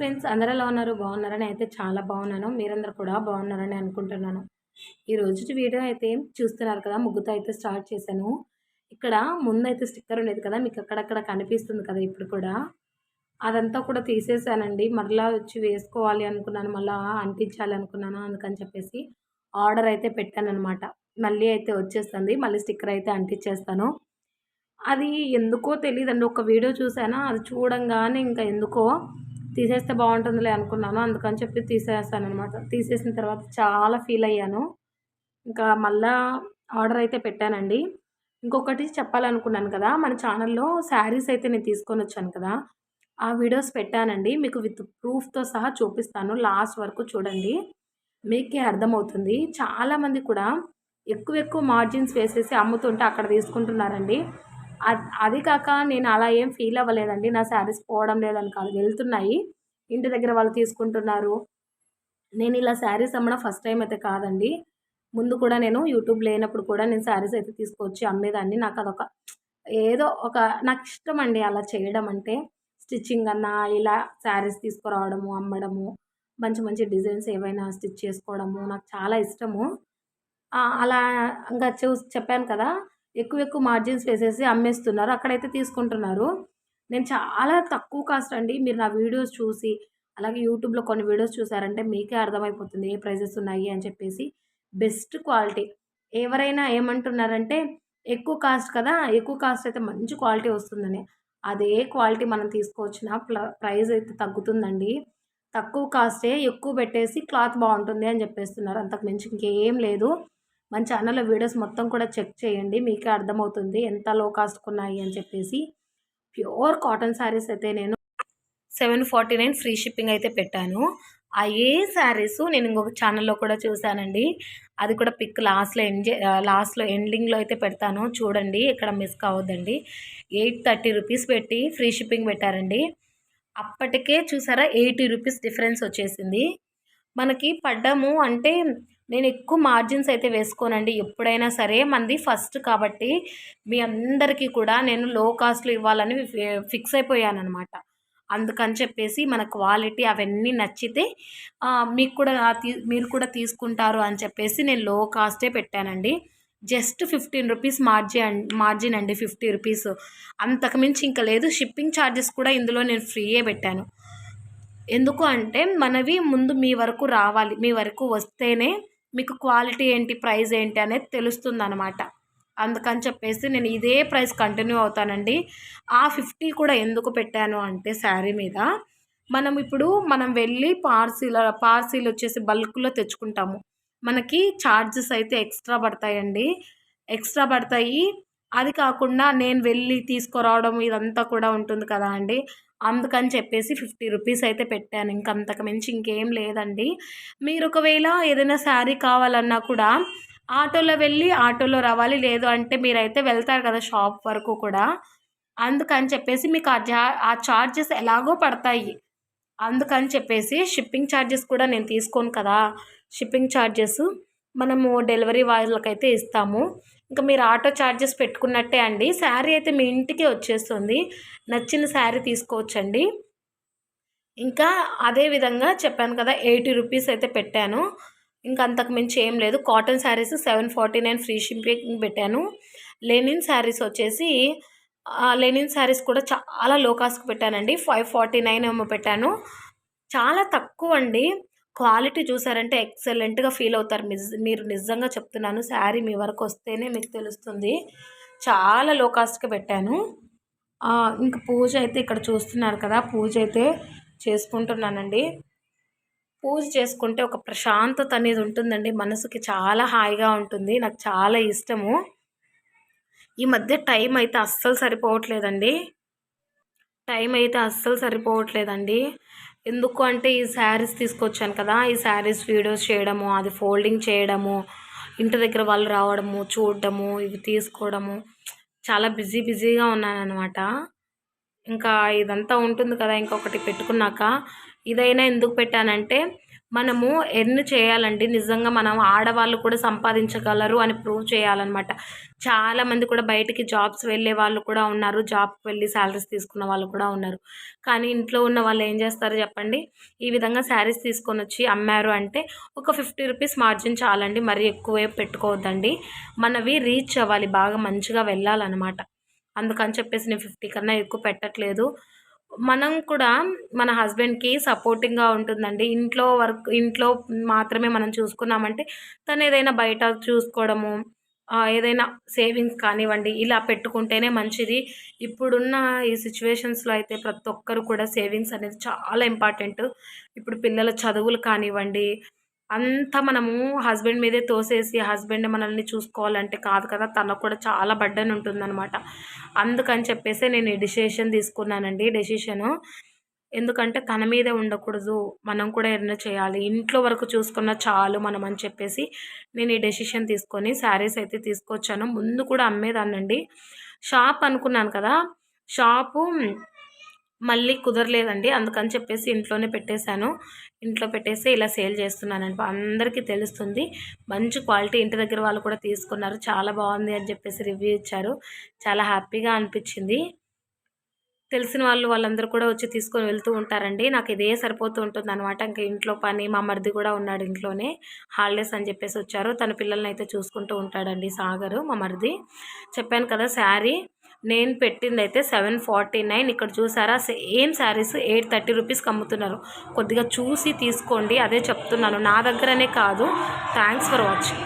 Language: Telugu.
ఫ్రెండ్స్ అందరూ ఎలా ఉన్నారు? బాగున్నారని అయితే చాలా బాగున్నాను. మీరందరూ కూడా బాగున్నారని అనుకుంటున్నాను. ఈ రోజు వీడియో అయితే చూస్తున్నారు కదా ముగ్గుతో అయితే స్టార్ట్ చేశాను. ఇక్కడ ముందు అయితే స్టిక్కర్ ఉండేది కదా మీకు అక్కడక్కడ కనిపిస్తుంది కదా ఇప్పుడు కూడా. అదంతా కూడా తీసేసానండి. మరలా వచ్చి వేసుకోవాలి అనుకున్నాను మళ్ళీ అంటించాలి అనుకున్నాను అందుకని చెప్పేసి ఆర్డర్ అయితే పెట్టాను అనమాట మళ్ళీ అయితే వచ్చేస్తుంది. మళ్ళీ స్టిక్కర్ అయితే అంటించేస్తాను. అది ఎందుకో తెలియదండి ఒక వీడియో చూసానా అది చూడంగానే ఇంకా ఎందుకో తీసేస్తే బాగుంటుందిలే అనుకున్నాను. అందుకని చెప్పి తీసేస్తాను అనమాట తీసేసిన తర్వాత చాలా ఫీల్ అయ్యాను. ఇంకా మళ్ళా ఆర్డర్ అయితే పెట్టానండి. ఇంకొకటి చెప్పాలనుకున్నాను కదా మన ఛానల్లో శారీస్ అయితే నేను తీసుకొని వచ్చాను కదా ఆ వీడియోస్ పెట్టానండి. మీకు విత్ ప్రూఫ్తో సహా చూపిస్తాను. లాస్ట్ వరకు చూడండి. మీకే అర్థమవుతుంది. చాలామంది కూడా ఎక్కువ ఎక్కువ మార్జిన్స్ వేసేసి అమ్ముతుంటే అక్కడ తీసుకుంటున్నారండి. అది కాక నేను అలా ఏం ఫీల్ అవ్వలేదండి. నా శారీస్ పోవడం లేదని కాదు. వెళ్తున్నాయి. ఇంటి దగ్గర వాళ్ళు తీసుకుంటున్నారు. నేను ఇలా శారీస్ అమ్మడం ఫస్ట్ టైం అయితే కాదండి. ముందు కూడా నేను యూట్యూబ్ లేనప్పుడు కూడా నేను శారీస్ అయితే తీసుకొచ్చి అమ్మేదాన్ని. నాకు అదొక ఏదో ఒక నాకు ఇష్టం అండి అలా చేయడం అంటే. స్టిచ్చింగ్ అన్నా ఇలా శారీస్ తీసుకురావడము అమ్మడము మంచి మంచి డిజైన్స్ ఏవైనా స్టిచ్ చేసుకోవడము నాకు చాలా ఇష్టము. అలా ఇంకా చూ చెప్పాను కదా. ఎక్కువ ఎక్కువ మార్జిన్స్ వేసేసి అమ్మేస్తున్నారు. అక్కడైతే తీసుకుంటున్నారు. నేను చాలా తక్కువ కాస్ట్ అండి. మీరు నా వీడియోస్ చూసి అలాగే యూట్యూబ్లో కొన్ని వీడియోస్ చూసారంటే మీకే అర్థమైపోతుంది. ఏ ప్రైజెస్ ఉన్నాయి అని చెప్పేసి. Best quality. ఎవరైనా ఏమంటున్నారంటే ఎక్కువ కాస్ట్ కదా ఎక్కువ కాస్ట్ అయితే మంచి క్వాలిటీ వస్తుందని. అదే క్వాలిటీ మనం తీసుకోవచ్చిన? ప్రైస్ అయితే తగ్గుతుందండి. తక్కువ కాస్టే ఎక్కువ పెట్టేసి క్లాత్ బాగుంటుంది అని చెప్పేస్తున్నారు. అంతకు మించి ఇంకేం లేదు. మన ఛానల్లో వీడియోస్ మొత్తం కూడా చెక్ చేయండి. మీకే అర్థమవుతుంది. ఎంత లో కాస్ట్ ఉన్నాయి అని చెప్పేసి. ప్యూర్ కాటన్ శారీస్ అయితే నేను seven forty nine free shipping అయితే పెట్టాను. ఆ ఏ శారీస్ నేను ఇంకొక ఛానల్లో కూడా చూశానండి. అది కూడా పిక్ లాస్ట్లో ఎండ్ లాస్ట్లో ఎండింగ్లో అయితే పెడతాను. చూడండి ఇక్కడ మిస్ కావద్దండి. ఎయిట్ థర్టీ రూపీస్ పెట్టి ఫ్రీ షిప్పింగ్ పెట్టారండి. అప్పటికే చూసారా ఎయిటీ రూపీస్ డిఫరెన్స్ వచ్చేసింది. మనకి పడ్డము అంటే నేను ఎక్కువ మార్జిన్స్ అయితే వేసుకోనండి. ఎప్పుడైనా సరే మంది ఫస్ట్ కాబట్టి మీ అందరికీ కూడా నేను లో కాస్ట్లో ఇవ్వాలని ఫిక్స్ అయిపోయాను అనమాట అందుకని చెప్పేసి మన క్వాలిటీ అవన్నీ నచ్చితే మీకు కూడా మీరు కూడా తీసుకుంటారు అని చెప్పేసి నేను లో కాస్టే పెట్టానండి. Just fifteen rupees margin margin అండి ఫిఫ్టీ రూపీస్ అంతకుమించి ఇంకా లేదు. షిప్పింగ్ ఛార్జెస్ కూడా ఇందులో నేను ఫ్రీయే పెట్టాను. ఎందుకు అంటే మనవి ముందు మీ వరకు రావాలి. మీ వరకు వస్తేనే మీకు క్వాలిటీ ఏంటి ప్రైస్ ఏంటి అనేది తెలుస్తుంది అనమాట అందుకని చెప్పేసి నేను ఇదే ప్రైస్ కంటిన్యూ అవుతానండి. ఆ ఫిఫ్టీ కూడా ఎందుకు పెట్టాను అంటే శారీ మీద మనం ఇప్పుడు మనం వెళ్ళి పార్సీల పార్సీలు వచ్చేసి బల్క్లో తెచ్చుకుంటాము. మనకి ఛార్జెస్ అయితే ఎక్స్ట్రా పడతాయండి. ఎక్స్ట్రా పడతాయి. అది కాకుండా నేను వెళ్ళి తీసుకురావడం ఇదంతా కూడా ఉంటుంది కదా అండి. అందుకని చెప్పేసి ఫిఫ్టీ రూపీస్ అయితే పెట్టాను. ఇంకంతకు మించి ఇంకేం లేదండి. మీరు ఒకవేళ ఏదైనా శారీ కావాలన్నా కూడా ఆటోలో వెళ్ళి ఆటోలో రావాలి. లేదు అంటే మీరైతే వెళ్తారు కదా షాప్ వరకు కూడా. అందుకని చెప్పేసి మీకు ఆ ఆ ఛార్జెస్ ఎలాగో పడతాయి. అందుకని చెప్పేసి షిప్పింగ్ ఛార్జెస్ కూడా నేను తీసుకోను కదా. షిప్పింగ్ ఛార్జెస్ మనము డెలివరీ వాళ్ళకైతే ఇస్తాము. ఇంకా మీరు ఆటో ఛార్జెస్ పెట్టుకున్నట్టే అండి. శారీ అయితే మీ ఇంటికి వచ్చేస్తుంది. నచ్చిన శారీ తీసుకోవచ్చండి. ఇంకా అదే విధంగా చెప్పాను కదా ఎయిటీ రూపీస్ అయితే పెట్టాను. ఇంకా అంతకు మించి ఏం లేదు. Cotton saris seven forty nine free shipping పెట్టాను. లెనిన్ శారీస్ వచ్చేసి లెనిన్ శారీస్ కూడా చాలా లో కాస్ట్కి పెట్టానండి. ఫైవ్ ఫార్టీ నైన్ ఏమో పెట్టాను. చాలా తక్కువ అండి క్వాలిటీ చూసారంటే ఎక్సలెంట్గా ఫీల్ అవుతారు. మీరు నిజంగా చెప్తున్నాను శారీ మీ వరకు వస్తేనే మీకు తెలుస్తుంది. చాలా లో కాస్ట్కి పెట్టాను. ఇంకా పూజ అయితే ఇక్కడ చూస్తున్నారు కదా పూజ అయితే చేసుకుంటున్నానండి. పూజ చేసుకుంటే ఒక ప్రశాంతత అనేది ఉంటుందండి. మనసుకి చాలా హాయిగా ఉంటుంది. నాకు చాలా ఇష్టము. ఈ మధ్య టైం అయితే అస్సలు సరిపోవట్లేదండి. టైం అయితే అస్సలు సరిపోవట్లేదండి. ఎందుకు అంటే ఈ శారీస్ తీసుకొచ్చాను కదా ఈ శారీస్ వీడియోస్ చేయడము అది ఫోల్డింగ్ చేయడము ఇంటి దగ్గర వాళ్ళు రావడము చూడడము ఇవి తీసుకోవడము. చాలా బిజీ బిజీగా ఉన్నానమాట ఇంకా ఇదంతా ఉంటుంది కదా ఇంకొకటి పెట్టుకున్నాక. ఇదైనా ఎందుకు పెట్టానంటే మనము ఎర్న్ చేయాలండి. నిజంగా మనం ఆడవాళ్ళు కూడా సంపాదించగలరు అని ప్రూవ్ చేయాలన్నమాట. చాలామంది కూడా బయటికి జాబ్స్ వెళ్ళే వాళ్ళు కూడా ఉన్నారు. జాబ్కి వెళ్ళి శాలరీస్ తీసుకున్న వాళ్ళు కూడా ఉన్నారు. కానీ ఇంట్లో ఉన్న వాళ్ళు ఏం చేస్తారు చెప్పండి? ఈ విధంగా శారీస్ తీసుకొని వచ్చి అమ్మారు అంటే ఒక ఫిఫ్టీ రూపీస్ మార్జిన్ చాలండి. మరీ ఎక్కువే పెట్టుకోవద్దండి. మనవి రీచ్ అవ్వాలి. బాగా మంచిగా వెళ్ళాలన్నమాట. అందుకని చెప్పేసి నేను ఫిఫ్టీ కన్నా ఎక్కువ పెట్టట్లేదు. మనం కూడా మన హస్బెండ్కి సపోర్టింగ్గా ఉంటుందండి. ఇంట్లో వర్క్ ఇంట్లో మాత్రమే మనం చూసుకున్నామంటే తను ఏదైనా బయట చూసుకోవడము ఏదైనా సేవింగ్స్ కానివ్వండి ఇలా పెట్టుకుంటేనే మంచిది. ఇప్పుడున్న ఈ సిచ్యువేషన్స్లో అయితే ప్రతి ఒక్కరు కూడా సేవింగ్స్ అనేది చాలా ఇంపార్టెంట్. ఇప్పుడు పిల్లల చదువులు కానివ్వండి అంతా మనము హస్బెండ్ మీదే తోసేసి హస్బెండ్ మనల్ని చూసుకోవాలంటే కాదు కదా తనకు కూడా చాలా బడ్డని ఉంటుందన్నమాట. అందుకని చెప్పేసి నేను ఈ డిసిషన్ తీసుకున్నానండి. డెసిషను ఎందుకంటే తన మీదే ఉండకూడదు మనం కూడా ఏదైనా చేయాలి. ఇంట్లో వరకు చూసుకున్న చాలు మనం అని చెప్పేసి నేను ఈ డెసిషన్ తీసుకొని శారీస్ అయితే తీసుకొచ్చాను. ముందు కూడా అమ్మేదాన్నండి. షాప్ అనుకున్నాను కదా షాపు మళ్ళీ కుదరలేదండి. అందుకని చెప్పేసి ఇంట్లోనే పెట్టేశాను. ఇంట్లో పెట్టేసి ఇలా సేల్ చేస్తున్నానండి. అందరికీ తెలుస్తుంది. మంచి క్వాలిటీ ఇంటి దగ్గర వాళ్ళు కూడా తీసుకున్నారు. చాలా బాగుంది అని చెప్పేసి రివ్యూ ఇచ్చారు. చాలా హ్యాపీగా అనిపించింది. తెలిసిన వాళ్ళు వాళ్ళందరూ కూడా వచ్చి తీసుకొని వెళ్తూ ఉంటారండి. నాకు ఇదే సరిపోతూ ఉంటుంది అనమాట ఇంకా ఇంట్లో పని మా మరిది కూడా ఉన్నాడు ఇంట్లోనే. హాలిడేస్ అని చెప్పేసి వచ్చారు. తన పిల్లల్ని అయితే చూసుకుంటూ ఉంటాడండి సాగరు మా మరిది. చెప్పాను కదా శారీ. నేను పెట్టింది అయితే సెవెన్ ఫార్టీ నైన్. ఇక్కడ చూసారా సేమ్ శారీస్ ఎయిట్ థర్టీ రూపీస్కి అమ్ముతున్నారు. కొద్దిగా చూసి తీసుకోండి అదే చెప్తున్నాను. నా దగ్గరనే కాదు. Thanks for watching.